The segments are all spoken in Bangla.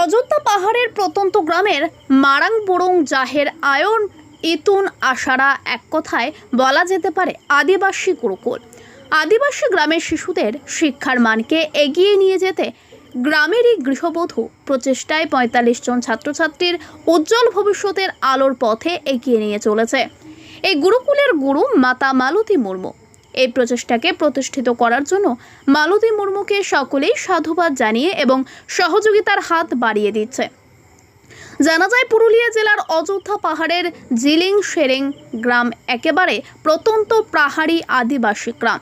অযোধ্যা পাহাড়ের প্রত্যন্ত গ্রামের মারাংবোড়ং জাহের আয়ন ইতুন আশারা এক কথায় বলা যেতে পারে আদিবাসী গুরুকুল। আদিবাসী গ্রামের শিশুদের শিক্ষার মানকে এগিয়ে নিয়ে যেতে গ্রামেরই গৃহবধূ প্রচেষ্টায় পঁয়তাল্লিশ জন ছাত্রছাত্রীর উজ্জ্বল ভবিষ্যতের আলোর পথে এগিয়ে নিয়ে চলেছে। এই গুরুকুলের গুরু মাতা মালতী মুর্মু এই প্রচেষ্টাকে প্রতিষ্ঠিত করার জন্য মালতী মুর্মুকে সকলেই সাধুবাদ জানিয়ে এবং সহযোগিতার হাত বাড়িয়ে দিচ্ছে। জানা যায় পুরুলিয়া জেলার অযোধ্যা পাহাড়ের জিলিং শেরেং গ্রাম একেবারে প্রত্যন্ত পাহাড়ি আদিবাসী গ্রাম।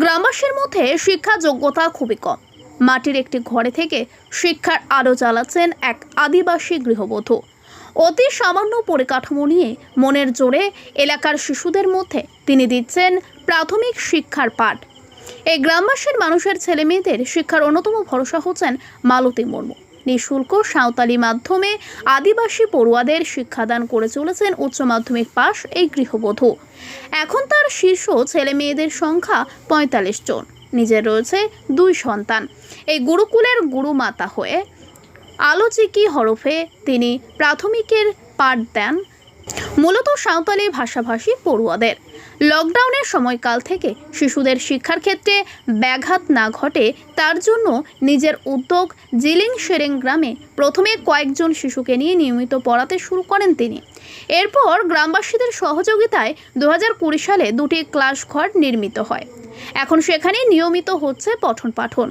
গ্রামবাসীর মধ্যে শিক্ষা যোগ্যতা খুবই কম। মাটির একটি ঘরে থেকে শিক্ষার আলো জ্বালাচ্ছেন এক আদিবাসী গৃহবধূ। অতি সামান্য পরিকাঠামো নিয়ে মনের জোরে এলাকার শিশুদের মধ্যে তিনি দিচ্ছেন প্রাথমিক শিক্ষার পাঠ। এই গ্রামবাসীর মানুষের ছেলে মেয়েদের শিক্ষার অন্যতম ভরসা হচ্ছেন মালতী মুর্মু। নিঃশুল্ক সাঁওতালি মাধ্যমে আদিবাসী পড়ুয়াদের শিক্ষাদান করে চলেছেন উচ্চ মাধ্যমিক পাশ এই গৃহবধূ। এখন তার শীর্ষ ছেলে মেয়েদের সংখ্যা পঁয়তাল্লিশ জন। নিজের রয়েছে দুই সন্তান। এই গুরুকুলের গুরুমাতা হয়ে আলোচিকি হরফে তিনি প্রাথমিকের পাঠ দেন, মূলত সাঁওতালি ভাষাভাষী পড়ুয়াদের। লকডাউনের সময়কাল থেকে শিশুদের শিক্ষার ক্ষেত্রে ব্যাঘাত না ঘটে, তার জন্য নিজের উদ্যোগ জিলিং শেরেং গ্রামে প্রথমে কয়েকজন শিশুকে নিয়ে নিয়মিত পড়াতে শুরু করেন তিনি। এরপর গ্রামবাসীদের সহযোগিতায় দু হাজার কুড়ি সালে দুটি ক্লাস ঘর নির্মিত হয়। এখন সেখানে নিয়মিত হচ্ছে পঠন পাঠন।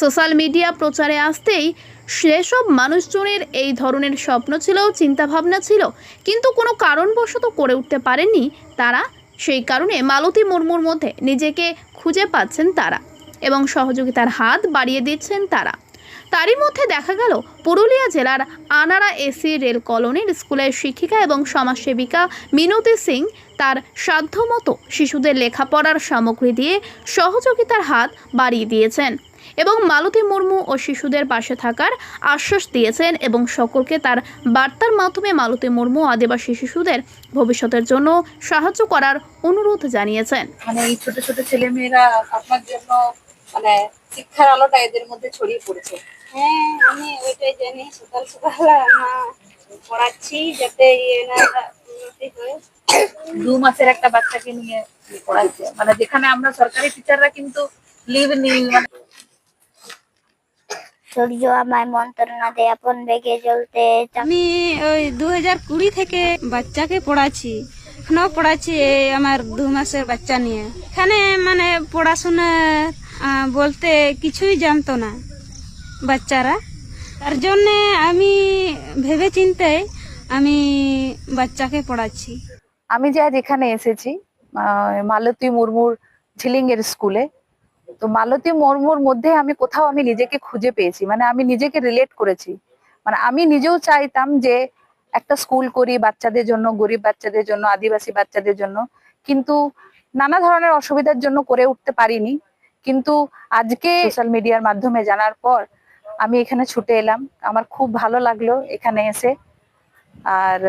সোশ্যাল মিডিয়া প্রচারে আসতেই সেসব মানুষজনের এই ধরনের স্বপ্ন ছিল, চিন্তাভাবনা ছিল, কিন্তু কোনো কারণবশত করে উঠতে পারেননি তারা। সেই কারণে মালতী মুর্মুর মধ্যে নিজেকে খুঁজে পাচ্ছেন তারা এবং সহযোগিতার হাত বাড়িয়ে দিচ্ছেন তারা। তারই মধ্যে দেখা গেল পুরুলিয়া জেলার আনারা এসি রেল কলোনির স্কুলের শিক্ষিকা এবং সমাজসেবিকা মিনতি সিং তার সাধ্যমতো শিশুদের লেখাপড়ার সামগ্রী দিয়ে সহযোগিতার হাত বাড়িয়ে দিয়েছেন এবং মালতী মুর্মু ও শিশুদের পাশে থাকার আশ্বাস দিয়েছেন এবং সকলকে তার বার্তার মাধ্যমে মালতী মুর্মু আদিবাসী শিশুদের ভবিষ্যতের জন্য সাহায্য করার অনুরোধ জানিয়েছেন। মানে এই ছোট ছোট ছেলে মেয়েরা আপনার জন্য মানে শিক্ষার আলোটা এদের মধ্যে ছড়িয়ে পড়েছে। হ্যাঁ আমি ওইটাই জানি। সকাল সকাল মা পড়াচ্ছি যাতে উন্নতি দু মাসের একটা বাচ্চাকে নিয়ে পড়াচ্ছে। মানে যেখানে আমরা সরকারি টিচাররা কিন্তু লিভ নিই মানে সূর্য আমায় মন্ত্রণা দেয় আপন বেগে চলতে আমি ওই দু হাজার কুড়ি থেকে বাচ্চাকে পড়াচ্ছি। এখনও পড়াচ্ছি আমার দু মাসের বাচ্চা নিয়ে। এখানে মানে পড়াশোনা বলতে কিছুই জানতো না। বাচ্চারা। তার জন্যে আমি ভেবে চিন্তে আমি বাচ্চাকে পড়াচ্ছি। আমি যে আজ এখানে এসেছি মালতী মুর্মুর ঝিলিঙ্গের স্কুলে তো মালতী মুর্মুর মধ্যে আমি কোথাও আমি নিজেকে খুঁজে পেয়েছি মানে আমি নিজেকে রিলেট করেছি। মানে আমি নিজেও চাইতাম যে একটা স্কুল করি বাচ্চাদের জন্য গরিব বাচ্চাদের জন্য আদিবাসী বাচ্চাদের জন্য কিন্তু নানা ধরনের অসুবিধার জন্য করে উঠতে পারিনি। কিন্তু আজকে সোশ্যাল মিডিয়ার মাধ্যমে জানার পর আমি এখানে ছুটে এলাম। আমার খুব ভালো লাগল এখানে এসে। আর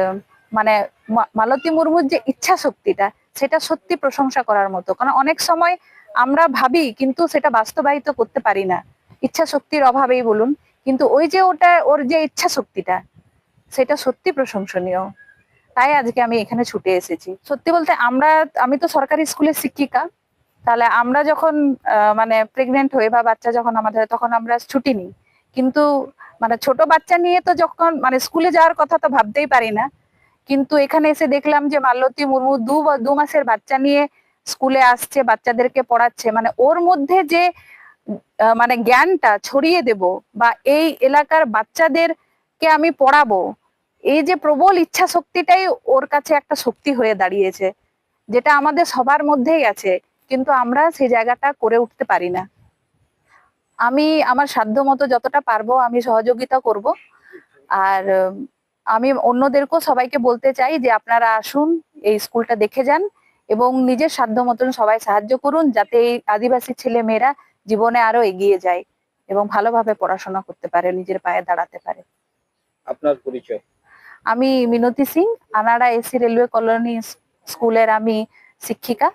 মানে মালতী মুর্মুর যে ইচ্ছা শক্তিটা, সেটা সত্যি প্রশংসা করার মতো। কারণ অনেক সময় আমরা ভাবি, কিন্তু সেটা বাস্তবায়িত করতে পারি না। ইচ্ছা শক্তির অভাবেই বলুন। কিন্তু ওই যে ওটা, ওর যে ইচ্ছা শক্তিটা, সেটা সত্যি প্রশংসনীয়। তাই আজকে আমি এখানে ছুটে এসেছি। সত্যি বলতে আমরা, আমি তো সরকারি স্কুলের শিক্ষিকা। তাহলে আমরা যখন মানে প্রেগনেন্ট হয়ে বা বাচ্চা যখন আমাদের তখন আমরা ছুটি নিই। কিন্তু মানে ছোট বাচ্চা নিয়ে তো যখন মানে স্কুলে যাওয়ার কথা তো ভাবতেই পারি না। কিন্তু এখানে এসে দেখলাম যে মালতী মুর্মু দু দু মাসের বাচ্চা নিয়ে স্কুলে আসছে, বাচ্চাদেরকে পড়াচ্ছে। মানে ওর মধ্যে যে মানে জ্ঞানটা ছড়িয়ে দেব বা এই এলাকার বাচ্চাদেরকে আমি পড়াবো, এই যে প্রবল ইচ্ছা শক্তিটাই ওর কাছে একটা শক্তি হয়ে দাঁড়িয়েছে, যেটা আমাদের সবার মধ্যেই আছে। কিন্তু আমরা সেই জায়গাটা করে উঠতে পারি না। আমি আমার সাধ্য মতো যতটা পারব আমি সহযোগিতা করব। আর আমি অন্যদেরকেও সবাইকে বলতে চাই যে আপনারা আসুন এই স্কুলটা দেখে যান এবং নিজের সাধ্য মতন সবাই সাহায্য করুন যাতে এই আদিবাসী ছেলে মেয়েরা জীবনে আরও এগিয়ে যায় এবং ভালোভাবে পড়াশোনা করতে পারে নিজের পায়ে দাঁড়াতে পারে। আপনার পরিচয়? আমি Minati Singh Anara AC railway colony স্কুলের আমি শিক্ষিকা।